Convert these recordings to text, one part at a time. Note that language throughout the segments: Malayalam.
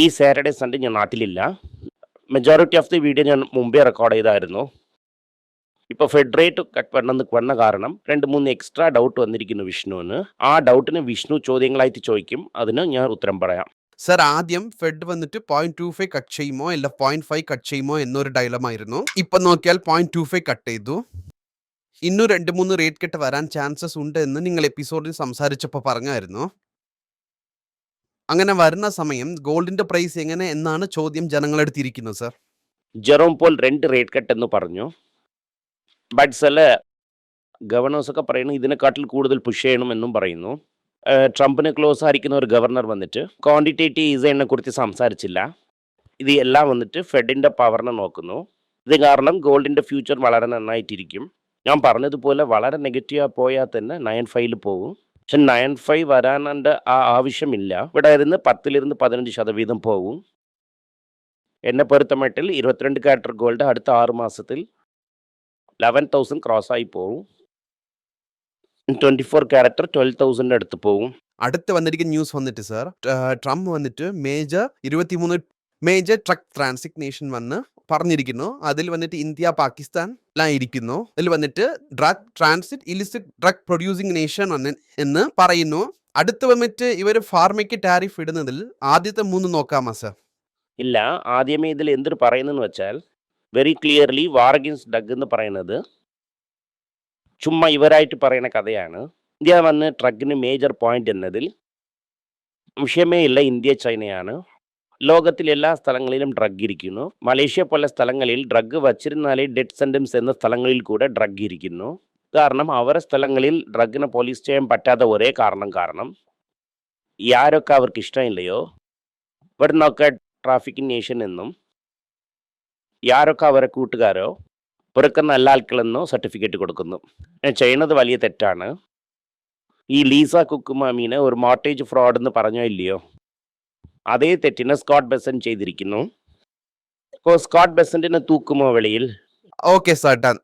ഈ സാറ്റർഡേ സൺഡേ ഞാൻ നാട്ടിലില്ല. മെജോറിറ്റി ഓഫ് ദി വീഡിയോ ഞാൻ മുമ്പേ റെക്കോർഡ് ചെയ്തായിരുന്നു. ഇപ്പോൾ ഫെഡറേറ്റ് കട്ട് വരണമെന്ന് വന്ന കാരണം രണ്ട് മൂന്ന് എക്സ്ട്രാ ഡൗട്ട് വന്നിരിക്കുന്നു വിഷ്ണുവിന്. ആ ഡൗട്ടിന് വിഷ്ണു ചോദ്യങ്ങളായിട്ട് ചോദിക്കും. അതിന് ഞാൻ ഉത്തരം പറയാം. സർ ആദ്യം ഫെഡ് വന്നിട്ട് പോയിന്റ് ടു ഫൈവ് കട്ട് ചെയ്യുമോ അല്ല പോയിന്റ് ഫൈവ് കട്ട് ചെയ്യുമോ എന്നൊരു ഡയലമായിരുന്നു ഇപ്പൊ നോക്കിയാൽ പോയിന്റ് ടു ഫൈവ് കട്ട് ചെയ്തു. ഇന്നും രണ്ട് മൂന്ന് റേറ്റ് കട്ട് വരാൻ ചാൻസസ് ഉണ്ട് എന്ന് നിങ്ങൾ എപ്പിസോഡിൽ സംസാരിച്ചപ്പോൾ പറഞ്ഞായിരുന്നു. അങ്ങനെ വരുന്ന സമയം ഗോൾഡിന്റെ പ്രൈസ് എങ്ങനെ എന്നാണ് ചോദ്യം ജനങ്ങളെടുത്തിരിക്കുന്നത് സർ? ജെറോം പോൾ രണ്ട് റേറ്റ് കട്ട് എന്ന് പറഞ്ഞു. ബട്ട് ചില ഗവർണേഴ്സൊക്കെ പറയുന്നു ഇതിനെക്കാട്ടിൽ കൂടുതൽ പുഷ് ചെയ്യണം എന്നും പറയുന്നു. ട്രംപിന് ക്ലോസ് ആയിരിക്കുന്ന ഒരു ഗവർണർ വന്നിട്ട് ക്വാണ്ടിറ്റേറ്റീവ് ഈസൈനെ കുറിച്ച് സംസാരിച്ചില്ല. ഇത് എല്ലാം വന്നിട്ട് ഫെഡിന്റെ പവറിനെ നോക്കുന്നു. ഇത് കാരണം ഗോൾഡിന്റെ ഫ്യൂച്ചർ വളരെ നന്നായിട്ടിരിക്കും. ഞാൻ പറഞ്ഞതുപോലെ വളരെ നെഗറ്റീവ് പോയാൽ തന്നെ നയൻ ഫൈവിൽ പോകും. പക്ഷെ നയൻ ഫൈവ് വരാനുണ്ട് ആ ആവശ്യമില്ല. ഇവിടെ ഇരുന്ന് പത്തിലിരുന്ന് പതിനഞ്ച് ശതവീതം പോകും. എന്നെ പൊരുത്തമായിട്ടിൽ ഇരുപത്തിരണ്ട് കാറ്റർ ഗോൾഡ് അടുത്ത ആറ് മാസത്തിൽ ലെവൻ തൗസൻഡ് ക്രോസ് ആയി പോകും. Twenty four character twelve thousand അടുത്ത് പോകും. അടുത്ത് വന്നിരിക്കുന്ന ന്യൂസ് വന്നിട്ട് സർ ട്രംപ് വന്നിട്ട് മേജർ ഇരുപത്തിമൂന്ന് മേജർ ട്രക്ക് ട്രാൻസിഗ്നേഷൻ വന്ന് പറഞ്ഞിരിക്കുന്നു. അതിൽ വന്നിട്ട് ഇന്ത്യ പാകിസ്ഥാൻ എല്ലാം ഇരിക്കുന്നു. അതിൽ വന്നിട്ട് drug transit illicit drug producing nation എന്ന് പറയുന്നു. അടുത്ത് വന്നിട്ട് ഇവർ ഫാർമയ്ക്ക് ടാരിഫ് ഇടുന്നതിൽ ആദ്യത്തെ മൂന്ന് നോക്കാമോ സർ ഇല്ല. ആദ്യമേ ഇതിൽ എന്തൊരു പറയുന്നതെന്ന് വെച്ചാൽ very clearly war against drug എന്ന് പറയുന്നത് ചുമ്മാ ഇവരായിട്ട് പറയുന്ന കഥയാണ്. ഇന്ത്യ വന്ന് ഡ്രഗിന് മേജർ പോയിന്റ് എന്നതിൽ വിഷയമേ ഇല്ല. ഇന്ത്യ ചൈനയാണ്. ലോകത്തിൽ എല്ലാ സ്ഥലങ്ങളിലും ഡ്രഗ് ഇരിക്കുന്നു. മലേഷ്യ പോലെ സ്ഥലങ്ങളിൽ ഡ്രഗ് വച്ചിരുന്നാലേ ഡെഡ് സെന്റൻസ് എന്ന സ്ഥലങ്ങളിൽ കൂടെ ഡ്രഗ് ഇരിക്കുന്നു. കാരണം അവരെ സ്ഥലങ്ങളിൽ ഡ്രഗിനെ പോലീസ് ചെയ്യാൻ പറ്റാത്ത ഒരേ കാരണം കാരണം. ആരൊക്കെ അവർക്ക് ഇഷ്ടമില്ലയോ? ഇവിടെ നിന്നൊക്കെ ട്രാഫിക്കിംഗ് നേഷൻ എന്നും ആരൊക്കെ അവരെ കൂട്ടുകാരോ? പുറക്കുന്ന നല്ല ആൾക്കളെന്നോ സർട്ടിഫിക്കറ്റ് കൊടുക്കുന്നു. ചെയ്യുന്നത് വലിയ തെറ്റാണ്. ഈ ലീസ കുക്കുമാമീനെ ഒരു മോട്ടേജ് ഫ്രോഡ് എന്ന് പറഞ്ഞോ ഇല്ലയോ? അതേ തെറ്റിനെ സ്കോട്ട് ബെസൻ ചെയ്തിരിക്കുന്നു. സ്കോട്ട് ബെസന്റിനെ തൂക്കുമോ വെളിയിൽ? Okay sir done.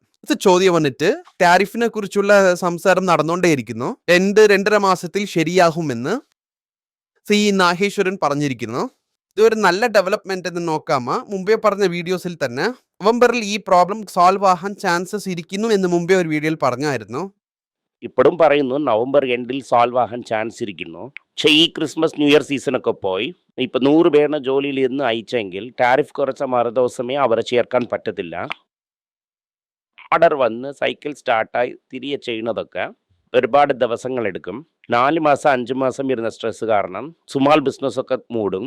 ചോദ്യം വന്നിട്ട് ടാരിഫിനെ കുറിച്ചുള്ള സംസാരം നടന്നുകൊണ്ടേയിരിക്കുന്നു രണ്ട് രണ്ടര മാസത്തിൽ ശരിയാകുമെന്ന് സി നാഗേശ്വരൻ പറഞ്ഞിരിക്കുന്നു. ഇതൊരു നല്ല ഡെവലപ്മെന്റ് എന്ന് നോക്കാമ. മുമ്പേ പറഞ്ഞ വീഡിയോസിൽ തന്നെ നവംബറിൽ ഈ പ്രോബ്ലം സോൾവ് ആകാൻ ചാൻസസ് ഇരിക്കുന്നു എന്ന് മുമ്പേ ഒരു വീഡിയോയിൽ പറഞ്ഞായിരുന്നു. ഇപ്പോഴും പറയുന്നു നവംബർ എൻഡിൽ സോൾവ് ആകാൻ ചാൻസ് ഇരിക്കുന്നു. പക്ഷേ ഈ ക്രിസ്മസ് ന്യൂ ഇയർ സീസണൊക്കെ പോയി. ഇപ്പം നൂറ് പേരുടെ ജോലിയിൽ ഇന്ന് അയച്ചെങ്കിൽ ടാരിഫ് കുറച്ച മറുദിവസമേ അവരെ ചേർക്കാൻ പറ്റത്തില്ല. ഓർഡർ വന്ന് സൈക്കിൾ സ്റ്റാർട്ടായി തിരികെ ചെയ്യുന്നതൊക്കെ ഒരുപാട് ദിവസങ്ങൾ എടുക്കും നാല് മാസം അഞ്ച് മാസം ഇരുന്ന സ്ട്രെസ് കാരണം സ്മാൾ ബിസിനസ്സൊക്കെ മൂടും.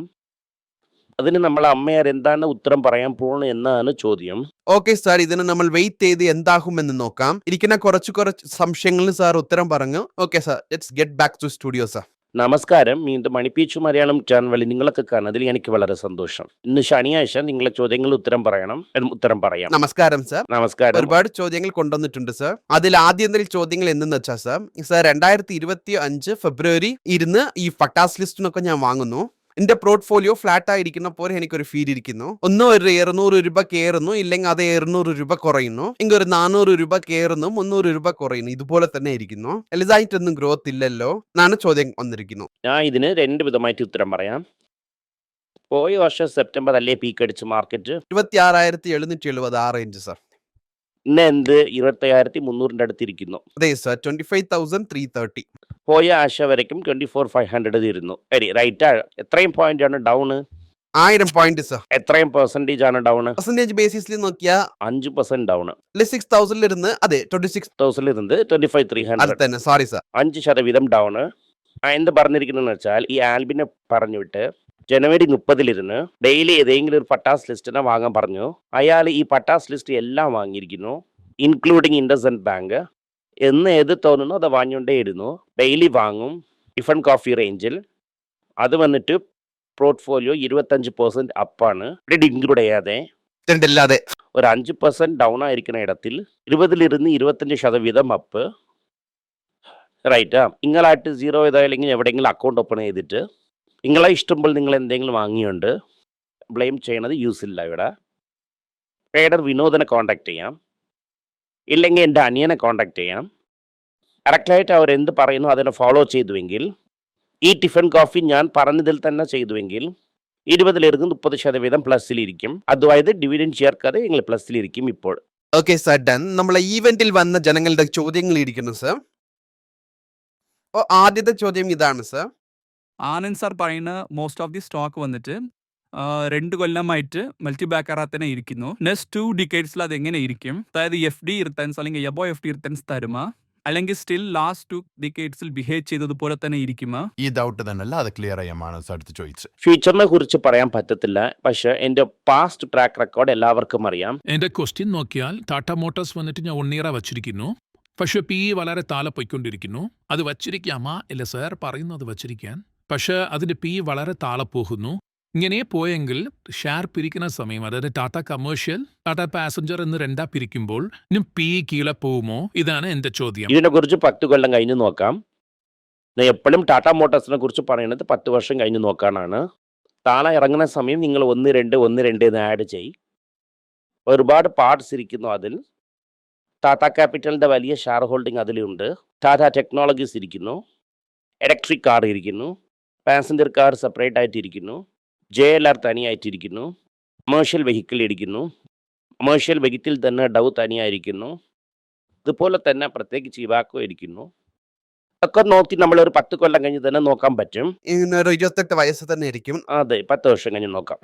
അതിന് നമ്മൾ അമ്മയാർ എന്താണ് ഉത്തരം പറയാൻ പോകുന്നത് എന്നാണ് ചോദ്യം. ഓക്കെ സാർ ഇതിന് നമ്മൾ വെയിറ്റ് ചെയ്ത് എന്താകും എന്ന് നോക്കാം. ഇരിക്കുന്ന കുറച്ച് കുറച്ച് സംശയങ്ങളിൽ സാർ ഉത്തരം പറഞ്ഞു. Okay sir let's get back to studio sir നമസ്കാരം. വീണ്ടും മണിപ്പീച്ചു മലയാളം ചാനൽ നിങ്ങളൊക്കെ കാണുന്നതിൽ എനിക്ക് വളരെ സന്തോഷം. ഇന്ന് ശനിയാഴ്ച നിങ്ങളെ ചോദ്യങ്ങൾ ഉത്തരം പറയണം. ഉത്തരം പറയാം. നമസ്കാരം സർ. നമസ്കാരം. ഒരുപാട് ചോദ്യങ്ങൾ കൊണ്ടുവന്നിട്ടുണ്ട് സർ. അതിൽ ആദ്യം എന്തെങ്കിലും ചോദ്യങ്ങൾ എന്തെന്ന് വെച്ചാൽ സർ സർ രണ്ടായിരത്തി ഇരുപത്തി അഞ്ച് ഫെബ്രുവരി ഇരുന്ന് ഈ ഫട്ടാസ് ലിസ്റ്റിനൊക്കെ ഞാൻ വാങ്ങുന്നു. എന്റെ പോർട്ട്ഫോളിയോ ഫ്ലാറ്റ് ആയിരിക്കുന്ന പോലെ എനിക്കൊരു ഫീൽ ഇരിക്കുന്നു. ഒന്നോ ഒരു ഇരുന്നൂറ് രൂപ കയറുന്നു ഇല്ലെങ്കിൽ അത് ഇരുന്നൂറ് രൂപ കുറയുന്നു. എങ്കിൽ ഒരു നാനൂറ് രൂപ കയറുന്നു മുന്നൂറ് രൂപ കുറയുന്നു. ഇതുപോലെ തന്നെ ഇരിക്കുന്നു. വലുതായിട്ടൊന്നും ഗ്രോത്ത് ഇല്ലല്ലോ എന്നാണ് ചോദ്യം വന്നിരിക്കുന്നു. ഞാൻ ഇതിന് രണ്ട് വിധമായിട്ട് ഉത്തരം പറയാം. പോയ വർഷം സെപ്റ്റംബർ അല്ലേ പീക്ക് അടിച്ച് മാർക്കറ്റ് ഇരുപത്തി ആറായിരത്തി എഴുന്നൂറ്റി എഴുപത് ആ റേഞ്ച് സാർ ഇന്ന് എന്ത് ഇരുപത്തി അയ്യായിരത്തി മുന്നൂറിന്റെ അടുത്തിരിക്കുന്നു. പോയ ആശ വരയ്ക്കും ട്വന്റി ഫോർ ഫൈവ് ഹൺഡ്രഡ് തീരുന്നു. ശരി റൈറ്റ് എത്രയും പോയിന്റ് ആണ് ഡൗണ് ആയിരം പോയിന്റ് സർ എത്രയും പെർസെന്റേജ് ആണ് ഡൗൺ പെർസെന്റേജ് ബേസിസിൽ നോക്കിയാൽ അഞ്ച് പെർസെന്റ് ഡൗൺ സിക്സ് തൗസൻഡിൽ ഇരുന്ന് അതെ ട്വന്റി സിക്സ് തൗസൻഡിൽ ഇരുന്ന് ട്വന്റി ഫൈവ് ത്രീ ഹൺഡ്രഡ് തന്നെ. സോറി സർ അഞ്ച് ശതവീതം ഡൗണ് എന്ത് പറഞ്ഞിരിക്കുന്നതെന്ന് വെച്ചാൽ ഈ ആൽബിനെ പറഞ്ഞു വിട്ട് ജനുവരി മുപ്പതിലിരുന്ന് ഡെയിലി ഏതെങ്കിലും ഒരു പട്ടാസ് ലിസ്റ്റിനെ വാങ്ങാൻ പറഞ്ഞു. അയാൾ ഈ പട്ടാസ് ലിസ്റ്റ് എല്ലാം വാങ്ങിയിരിക്കുന്നു ഇൻക്ലൂഡിങ് ഇൻഡസൻ ബാങ്ക് എന്ന് ഏത് തോന്നുന്നു അത് വാങ്ങിക്കൊണ്ടേയിരുന്നു ഡെയിലി വാങ്ങും ടിഫൺ കോഫി റേഞ്ചിൽ അത് വന്നിട്ട് പോർട്ട്ഫോളിയോ ഇരുപത്തഞ്ച് പെർസെന്റ് അപ്പാണ് ഇവിടെ ഇൻക്ലൂഡ് ചെയ്യാതെ ഒരു അഞ്ച് പെർസെന്റ് ഡൗൺ ആയിരിക്കുന്ന ഇടത്തിൽ ഇരുപതിലിരുന്ന് ഇരുപത്തഞ്ച് ശതവീതം അപ്പ് റൈറ്റാ നിങ്ങളായിട്ട് സീറോ ചെയ്തായില്ലെങ്കിൽ എവിടെയെങ്കിലും അക്കൗണ്ട് ഓപ്പൺ ചെയ്തിട്ട് നിങ്ങളെ ഇഷ്ടമ്പോൾ നിങ്ങൾ എന്തെങ്കിലും വാങ്ങിയുണ്ട് ബ്ലെയിം ചെയ്യണത് യൂസ് ഇല്ല ഇവിടെ. ട്രേഡർ വിനോദനെ കോണ്ടാക്ട് ചെയ്യാം. ഇല്ലെങ്കിൽ എന്റെ അനിയനെ കോണ്ടാക്ട് ചെയ്യാം. കറക്റ്റായിട്ട് അവർ എന്ത് പറയുന്നു അതിനെ ഫോളോ ചെയ്തുവെങ്കിൽ ഈ ടിഫൻ കോഫി ഞാൻ പറഞ്ഞതിൽ തന്നെ ചെയ്തുവെങ്കിൽ ഇരുപതിലിരുന്ന് മുപ്പത് ശതവീതം പ്ലസ്സിലിരിക്കും അതായത് ഡിവിഡൻഡ് ചേർക്കാതെ നിങ്ങൾ പ്ലസ്സിലിരിക്കും ഇപ്പോൾ. ഓക്കെ സാർ ഡൺ നമ്മളെ ഈവെന്റിൽ വന്ന ജനങ്ങളുടെ ചോദ്യങ്ങൾ ഇരിക്കുന്നു സർ ഓ ആദ്യത്തെ ചോദ്യം ഇതാണ് സർ ആനന്ദ് സാർ പറയുന്ന മോസ്റ്റ് ഓഫ് ദി സ്റ്റോക്ക് വന്നിട്ട് രണ്ട് കൊല്ലമായിട്ട് മൾട്ടി ബാക്കറാ തന്നെ ഇരിക്കുന്നു. നെക്സ്റ്റ് ടു ഡിക്കേഡ്സിൽ അത് എങ്ങനെ ഇരിക്കും? അതായത് എഫ് ഡി റിട്ടേൺസ് അല്ലെങ്കിൽ എബോ എഫ് ഡി റിട്ടേൺസ് തരുമോ? അല്ലെങ്കിൽ സ്റ്റിൽ ലാസ്റ്റ് ടു ഡിക്കേഡ്സിൽ ബിഹേവ് ചെയ്തതുപോലെ തന്നെ ഇരിക്കുമോ? ഈ ഡൗട്ട് തന്നെയല്ല അത് ക്ലിയർ ചെയ്യാമാണ് സാർ അടുത്ത് ചോദിച്ചത്. ഫ്യൂച്ചറിനെ കുറിച്ച് പറയാൻ പറ്റത്തില്ല. പക്ഷെ എന്റെ പാസ്റ്റ് ട്രാക്ക് റെക്കോർഡ് എല്ലാവർക്കും അറിയാം. എന്റെ ക്വസ്റ്റ്യൻ നോക്കിയാൽ ടാറ്റ മോട്ടോഴ്സ് വന്നിട്ട് ഞാൻ ഒന്നീറ വച്ചിരിക്കുന്നു. പക്ഷെ പി വളരെ താല പോയിക്കൊണ്ടിരിക്കുന്നു. അത് വച്ചിരിക്കാമാ? ഇല്ല സാർ പറയുന്നു അത് വച്ചിരിക്കാൻ. പക്ഷെ അതിന്റെ പി വളരെ താളെ പോകുന്നു. ഇങ്ങനെ പോയെങ്കിൽ ഷെയർ പിരിക്കുന്ന സമയം അതായത് ടാറ്റ കമേഴ്ഷ്യൽ ടാറ്റ പാസഞ്ചർ എന്ന് രണ്ടാ പിരിക്കുമ്പോൾ ഇനി പി കീഴെ പോകുമോ? ഇതാണ് എന്റെ ചോദ്യം. ഇതിനെക്കുറിച്ച് പത്ത് കൊല്ലം കഴിഞ്ഞ് നോക്കാം. എപ്പോഴും ടാറ്റ മോട്ടോഴ്സിനെ കുറിച്ച് പറയുന്നത് പത്ത് വർഷം കഴിഞ്ഞ് നോക്കാനാണ്. താള ഇറങ്ങുന്ന സമയം നിങ്ങൾ ഒന്ന് രണ്ട് ഒന്ന് രണ്ട് എന്ന് ആഡ് ചെയ്യും ഒരുപാട് പാർട്സ് ഇരിക്കുന്നു അതിൽ. ടാറ്റ ക്യാപിറ്റലിന്റെ വലിയ ഷെയർ ഹോൾഡിംഗ് അതിലുണ്ട്. ടാറ്റ ടെക്നോളജീസ് ഇരിക്കുന്നു. ഇലക്ട്രിക് കാർ ഇരിക്കുന്നു. പാസഞ്ചർ കാർ സെപ്പറേറ്റ് ആയിട്ടിരിക്കുന്നു. ജെ എൽ ആർ തനിയായിട്ടിരിക്കുന്നു കമേഴ്ഷ്യൽ വെഹിക്കിൾ ഇരിക്കുന്നു കമേഴ്ഷ്യൽ വെഹിക്കിൾ തന്നെ ഡവ് തനിയായിരിക്കുന്നു ഇതുപോലെ തന്നെ പ്രത്യേകിച്ച് ഇവാക്കോ ഇരിക്കുന്നു ഒക്കെ നോക്കി നമ്മൾ ഒരു പത്ത് കൊല്ലം കഴിഞ്ഞ് തന്നെ നോക്കാൻ പറ്റും. ഇരുപത്തെട്ട് വയസ്സ് തന്നെ ഇരിക്കും. അതെ പത്ത് വർഷം കഴിഞ്ഞ് നോക്കാം.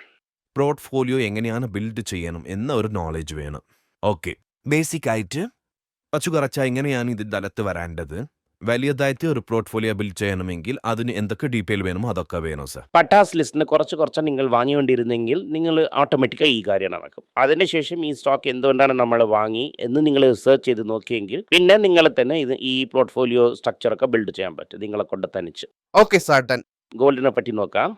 പോർട്ട്ഫോളിയോ എങ്ങനെയാണ് ബിൽഡ് ചെയ്യണം എന്ന ഒരു നോളജ് വേണം. ഓക്കെ ബേസിക് ആയിട്ട് പച്ചു കുറച്ച എങ്ങനെയാണ് ഇത് തലത്ത് വരേണ്ടത്? വലിയതായിട്ട് ഒരു പോർട്ട്ഫോളിയോ ബിൽഡ് ചെയ്യണമെങ്കിൽ അതിന് എന്തൊക്കെ ഡീറ്റെയിൽ വേണമോ അതൊക്കെ വേണം സർ പട്ടാസ് ലിസ്റ്റിന് കുറച്ച് കുറച്ച് നിങ്ങൾ വാങ്ങിക്കൊണ്ടിരുന്നെങ്കിൽ നിങ്ങൾ ഓട്ടോമാറ്റിക്കായി ഈ കാര്യം നടക്കും. അതിനുശേഷം ഈ സ്റ്റോക്ക് എന്തുകൊണ്ടാണ് നമ്മൾ വാങ്ങി എന്ന് നിങ്ങൾ റിസർച്ച് ചെയ്ത് നോക്കിയെങ്കിൽ പിന്നെ നിങ്ങൾ തന്നെ ഇത് ഈ പോർട്ട്ഫോളിയോ സ്ട്രക്ചർ ഒക്കെ ബിൽഡ് ചെയ്യാൻ പറ്റും നിങ്ങളെ കൊണ്ട് തനിച്ച്. ഓക്കെ സാർ ഡൺ ഗോൾഡിനെ പറ്റി നോക്കാം.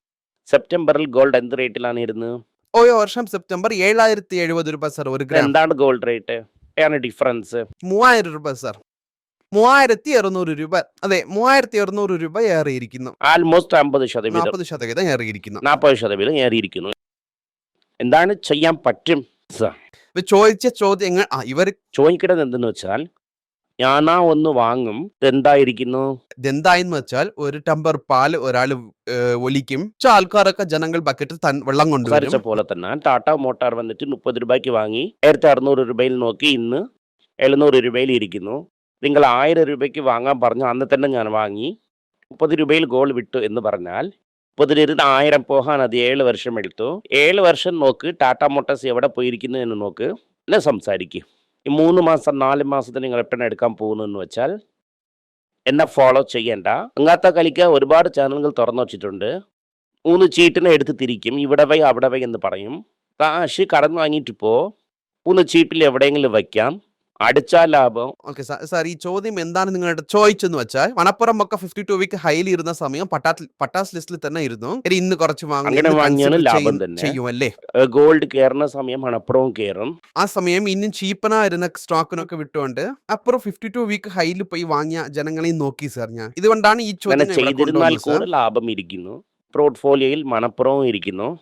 സെപ്റ്റംബറിൽ ഗോൾഡ് എന്ത് റേറ്റിലാണ് ഇരുന്നത് ഓയോ വർഷം സെപ്റ്റംബർ ഏഴായിരത്തി എഴുപത് രൂപ സാർ ഒരു ഗ്രാം എന്താണ് ഗോൾഡ് റേറ്റ് ഡിഫറൻസ് മൂവായിരം രൂപ സാർ മൂവായിരത്തി അറുന്നൂറ് രൂപ. അതെ മൂവായിരത്തി അറുന്നൂറ് രൂപ ഏറിയിരിക്കുന്നു. ആൽമോസ്റ്റ് അമ്പത് ശതമാനം. നാൽപ്പത് ശതമാനം ഏറിയിരിക്കുന്നു. നാൽപ്പത് ശതമാനം ഏറിയിരിക്കുന്നു. എന്താണ് ചെയ്യാൻ പറ്റും? സർ ഇപ്പൊ ചോദിച്ച ചോദ്യങ്ങൾ ആ ഇവർ ചോദിക്കുന്നത് എന്തെന്ന് വെച്ചാൽ ഞാനാ ഒന്ന് വാങ്ങും ഇതെന്തായിരിക്കുന്നു? ഇതെന്തായെന്ന് വെച്ചാൽ ഒരു ടമ്പർ പാൽ ഒരാൾ ഒലിക്കും. പക്ഷെ ആൾക്കാരൊക്കെ ജനങ്ങൾ ബക്കറ്റ് തൻ വെള്ളം സംസാരിച്ച കൊണ്ടുവരും പോലെ തന്നെ ടാറ്റ മോട്ടാർ വന്നിട്ട് മുപ്പത് രൂപയ്ക്ക് വാങ്ങി ആയിരത്തി അറുന്നൂറ് രൂപയിൽ നോക്കി ഇന്ന് എഴുന്നൂറ് രൂപയിൽ ഇരിക്കുന്നു. നിങ്ങൾ ആയിരം രൂപയ്ക്ക് വാങ്ങാൻ പറഞ്ഞു അന്ന് തന്നെ ഞാൻ വാങ്ങി. മുപ്പത് രൂപയിൽ ഗോൾ വിട്ടു എന്ന് പറഞ്ഞാൽ മുപ്പതിലിരുന്ന് ആയിരം പോകാൻ അത് ഏഴ് വർഷം എടുത്തു. ഏഴ് വർഷം നോക്ക് ടാറ്റ മോട്ടോഴ്സ് എവിടെ പോയിരിക്കുന്നു എന്ന് നോക്ക്. എന്നെ സംസാരിക്കും. ഈ മൂന്ന് മാസം നാല് മാസത്തിന് നിങ്ങൾ എപ്പോഴാണ് എടുക്കാൻ പോകുന്നു എന്ന് വെച്ചാൽ എന്നെ ഫോളോ ചെയ്യേണ്ട. അങ്ങാത്ത കളിക്ക് ഒരുപാട് ചാനലുകൾ തുറന്നു വച്ചിട്ടുണ്ട്. മൂന്ന് ചീട്ടിനെ എടുത്ത് തിരിക്കും. ഇവിടെ വൈ അവിടെ വൈ എന്ന് പറയും. കാശ് കടന്നു വാങ്ങിയിട്ട് പോ. മൂന്ന് ചീട്ടിൽ എവിടെയെങ്കിലും വയ്ക്കാം. അടിച്ചാൽ ലാഭം. ഓക്കെ സാർ സാർ ഈ ചോദ്യം എന്താണ് നിങ്ങളുടെ ചോദിച്ചെന്ന് വെച്ചാൽ മണപ്പുറം ഒക്കെ ഫിഫ്റ്റി ടു വീക്ക് ഹൈയിൽ ഇരുന്ന സമയം പട്ടാസ് പട്ടാസ് ലിസ്റ്റിൽ തന്നെ ഇരുന്നു. ഇനി ഇന്ന് കുറച്ച് അങ്ങനെ വാങ്ങിയാണ് ലാഭം ചെയ്യും- തന്നെ. ചെയ്യുമല്ലേ ഗോൾഡ് കയറുന്ന സമയം മണപ്പുറവും കയറും ആ സമയം ഇന്നും ചീപ്പനായിരുന്ന സ്റ്റോക്കിനൊക്കെ വിട്ടുകൊണ്ട് അപ്പുറം ഫിഫ്റ്റി ടു വീക്ക് ഹൈയിൽ പോയി വാങ്ങിയ ജനങ്ങളെയും നോക്കി സാർ ഞാൻ. ഇതുകൊണ്ടാണ് ഈ ചോദ്യം ചെയ്തിരുന്നാൽ കൂടെ ലാഭം ഇരിക്കുന്നു. പോർട്ട്ഫോളിയോയിൽ മണപ്പുറവും ഇരിക്കുന്നു.